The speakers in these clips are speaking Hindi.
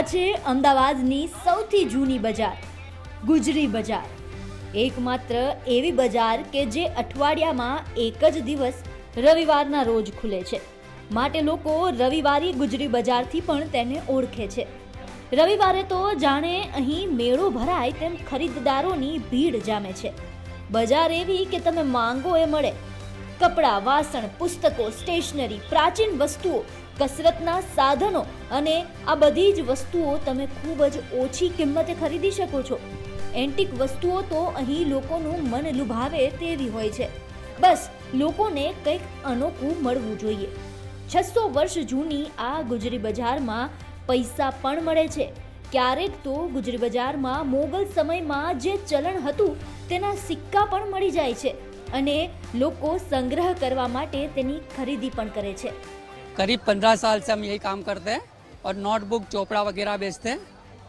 આ છે અમદાવાદની સૌથી જૂની બજાર, ગુજરી બજાર. એકમાત્ર એવી બજાર કે જે અઠવાડિયામાં એક જ દિવસ રવિવારના રોજ ખુલે છે. માટે લોકો રવિવારી ગુજરી બજારથી પણ તેને ઓળખે છે. રવિવારે તો જાણે અહીં મેળો ભરાય તેમ ખરીદદારોની ભીડ જામે છે. બજાર એવી કે તમે માંગો એ મળે. કપડાં, વાસણ, પુસ્તકો, સ્ટેશનરી, પ્રાચીન વસ્તુઓ, કસરતના સાધનો અને આ બધી જ વસ્તુઓ તમે ખૂબ જ ઓછી કિંમતે ખરીદી શકો છો. એન્ટિક વસ્તુઓ તો અહીં લોકોનું મન લુભાવે તેવી હોય છે. બસ, લોકોને કંઈક અનોખું મળવું જોઈએ. છસો વર્ષ જૂની આ ગુજરી બજારમાં પૈસા પણ મળે છે. ક્યારેક તો ગુજરી બજારમાં મોગલ સમયમાં જે ચલણ હતું તેના સિક્કા પણ મળી જાય છે. અને લોકો સંગ્રહ કરવા માટે તેની ખરીદી પણ કરે છે करीब पंद्रह साल से हम यही काम करते हैं और नोटबुक चोपड़ा वगैरह बेचते हैं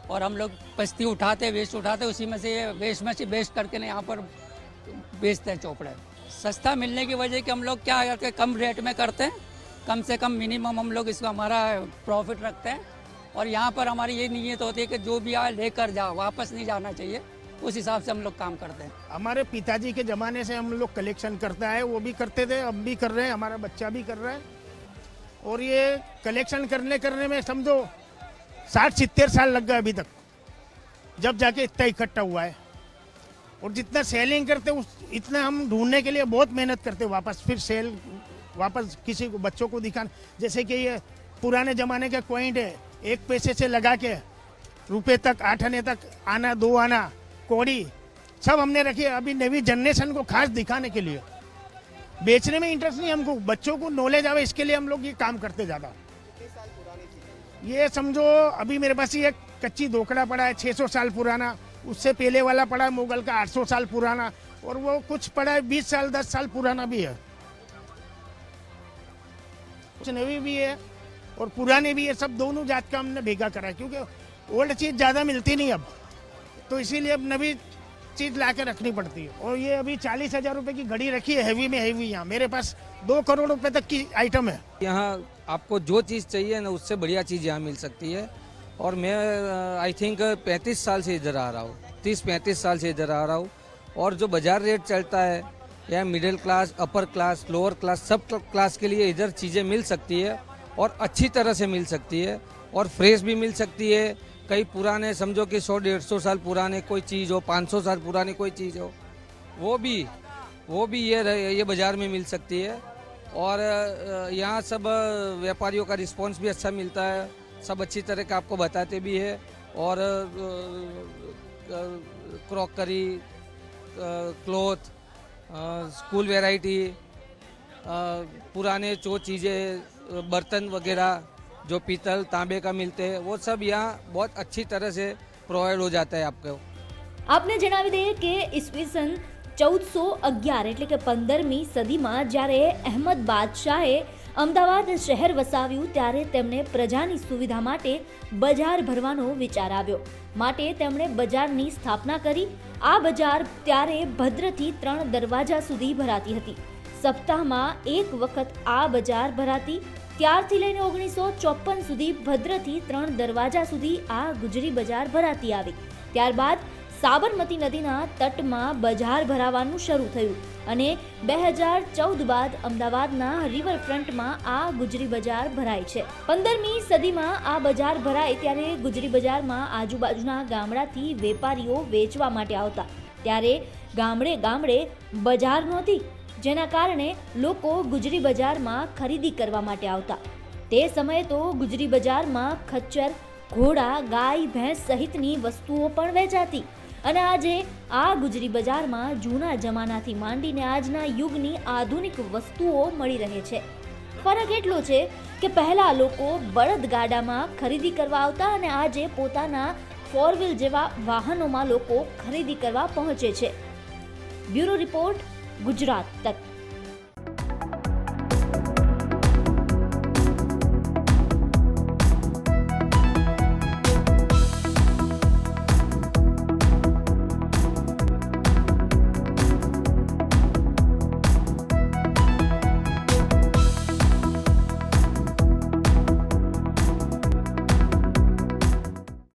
और हम लोग पस्ती उठाते वेस्ट उठाते उसी में से ये वेस्ट में से बेस्ट करके ना यहाँ पर बेचते हैं चोपड़े सस्ता मिलने की वजह कि हम लोग क्या करते हैं कम रेट में करते हैं कम से कम मिनिमम हम लोग इसका हमारा प्रॉफिट रखते हैं और यहाँ पर हमारी ये नीयत होती है कि जो भी आए लेकर जाओ वापस नहीं जाना चाहिए उस हिसाब से हम लोग काम करते हैं। हमारे पिताजी के ज़माने से हम लोग कलेक्शन करते आए वो भी करते थे अब भी कर रहे हैं, हमारा बच्चा भी कर रहा है। और ये कलेक्शन करने करने में समझो, साठ सितर साल लग गए अभी तक, जब जाके इतना इकट्ठा हुआ है। और जितना सेलिंग करते, उस इतना हम ढूँढने के लिए बहुत मेहनत करते, वापस फिर सेल वापस किसी को, बच्चों को दिखाना। जैसे कि ये पुराने ज़माने के पॉइंट है, एक पैसे से लगा के, रुपए तक आठ आने तक, आना, दो आना कौड़ी, सब हमने रखी है। अभी नवी जनरेशन को खास दिखाने के लिए। बेचने में इंटरेस्ट नहीं, हमको बच्चों को नॉलेज आवे, इसके लिए हम लोग ये काम करते ज़्यादा। ये समझो, अभी मेरे पास ये कच्ची धोकड़ा पड़ा है 600 साल पुराना। उससे पहले वाला पड़ा है, मुगल का 800 साल पुराना। और वो कुछ पड़ा है 20 साल 10 साल पुराना भी है। कुछ नवी भी है और पुराने भी है, सब दोनों जात का हमने भेगा करा है, क्योंकि ओल्ड चीज़ ज़्यादा मिलती नहीं अब। तो इसीलिए अब नवी चीज़ ला के रखनी पड़ती है। और ये अभी चालीस हज़ार रुपए की घड़ी रखी है हैवी में हैवी यहाँ। मेरे पास दो करोड़ रुपए तक की आइटम है। यहाँ आपको जो चीज़ चाहिए ना, उससे बढ़िया चीज़ यहाँ मिल सकती है। और मैं आई थिंक 35 साल से इधर आ रहा हूँ। 30-35 साल से इधर आ रहा हूँ। और जो बाज़ार रेट चलता है या middle class upper class lower class सब क्लास के लिए इधर चीज़ें मिल सकती है। और अच्छी तरह से मिल सकती है। और फ्रेश भी मिल सकती है। कई पुराने, समझो कि सौ, डेढ़ सौ साल पुराने कोई चीज़ हो, पाँच सौ साल पुरानी कोई चीज़ हो, वो भी वो भी ये ये बाज़ार में मिल सकती है। और यहाँ सब व्यापारियों का रिस्पांस भी अच्छा मिलता है, सब अच्छी तरह का आपको बताते भी है। और क्रॉकरी क्लोथ स्कूल वैरायटी पुराने जो चीज़ें, बर्तन वगैरह जो पीतल तांबे का मिलते हैं वो सब यहाँ बहुत अच्छी तरह से प्रोवाइड हो जाता है आपको આપને જણાવી દઈએ કે ઈસવીસન ચૌદસો અગિયાર એટલે કે પંદરમી સદીમાં જ્યારે અહેમદ બાદશાહે અમદાવાદ શહેર વસાવ્યું ત્યારે તેમણે પ્રજાની સુવિધા માટે બજાર ભરવાનો વિચાર આવ્યો માટે તેમણે બજારની સ્થાપના કરી આ બજાર ત્યારે ભદ્રથી ત્રણ દરવાજા સુધી ભરાતી હતી સપ્તાહમાં એક વખત આ બજાર ભરાતી ત્યારથી લઈને ઓગણીસો ચોપન સુધી ભદ્રથી ત્રણ દરવાજા સુધી આ ગુજરી બજાર ભરાતી આવી. ત્યારબાદ સાબરમતી નદીના તટમાં બજાર ભરાવાનું શરૂ થયું અને બે હજાર ચૌદ બાદ અમદાવાદના રિવરફ્રન્ટમાં આ ગુજરી બજાર ભરાય છે. પંદરમી સદીમાં આ બજાર ભરાય ત્યારે ગુજરી બજારમાં આજુબાજુના ગામડાથી વેપારીઓ વેચવા માટે આવતા. ત્યારે ગામડે ગામડે બજાર નહોતી જેના કારણે લોકો ગુજરી બજારમાં ખરીદી કરવા માટે આવતા. તે સમયે તો ગુજરી બજારમાં ખચ્ચર, ઘોડા, ગાય, ભેંસ સહિતની વસ્તુઓ પણ વેચાતી. અને આજે આ ગુજરી બજારમાં જૂના જમાનાથી માંડીને આજના યુગની આધુનિક વસ્તુઓ મળી રહે છે. ફરક એટલો છે કે પહેલા લોકો બળદગાડામાં ખરીદી કરવા આવતા અને આજે પોતાના ફોર વ્હીલ જેવા વાહનોમાં લોકો ખરીદી કરવા પહોંચે છે. બ્યુરો રિપોર્ટ ગુજરાત તક